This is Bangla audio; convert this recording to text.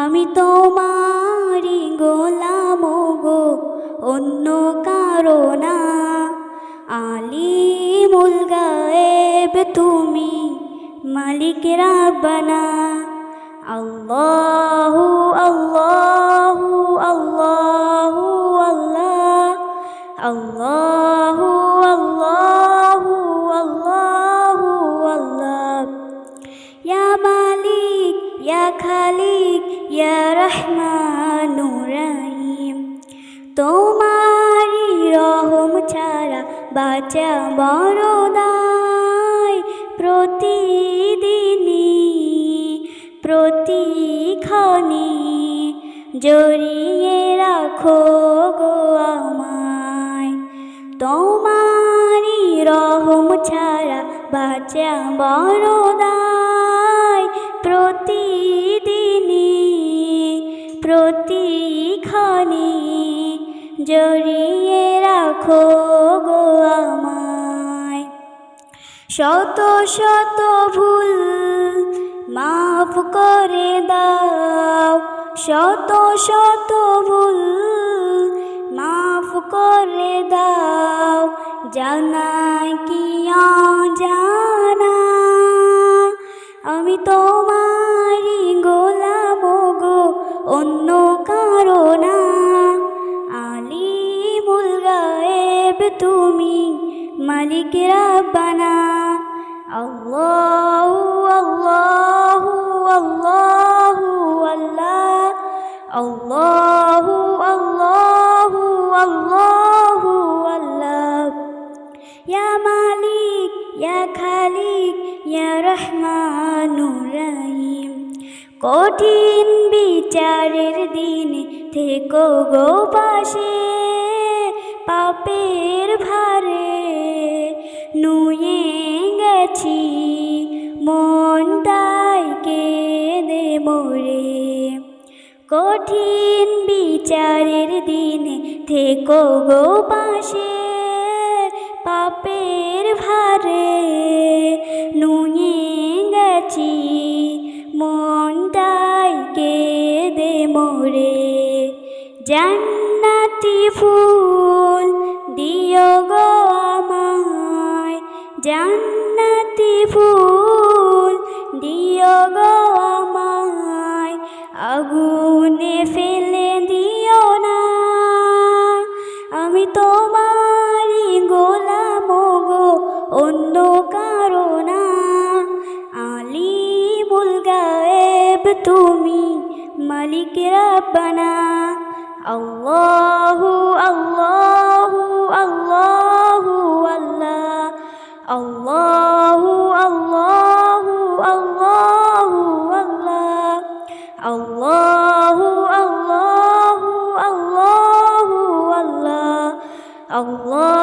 আমি তোমারি গোলাম গো অন্য কারণা আলি মুলগায়েব তুমি মালিক রাব্বানা আল্লাহু আল্লাহু। খালিক ইয়া রহমানু রহিম তোমারি রহম ছাড়া বাঁচা বড় দায়। প্রতিদিনই প্রতিক্ষণে জড়িয়ে রাখো গো আমায়। তোমারি রহম ছাড়া বাঁচা বড় জড়িয়ে রাখো গো আমায়। শত শত ভুল মাফ করে দাও। শত শত ভুল মাফ করে দাও। জানাই গায়েব তুমি মালিক রাব্বানা। আল্লাহু আল্লাহু আল্লাহ। ইয়া মালিক, ইয়া খালিক, ইয়া রহমানুর রহিম। কঠিন বিচারের দিন থেকো গো পাশে, পাপের ভারে নুয়ে গেছি, মন তাই কেঁদে কঠিন বিচারের দিনে থেকো গো পাশে, পাপের ভারে নুয়ে জান্নাতি ফুল দিও গো আমায়, আগুনে ফেলে দিও না। আমি তোমারি গোলাম গো, অন্য কারও কারণা আলিমুল গায়েব তুমি মালিক রাব্বানা। আল্লাহু আল্লাহ Allah.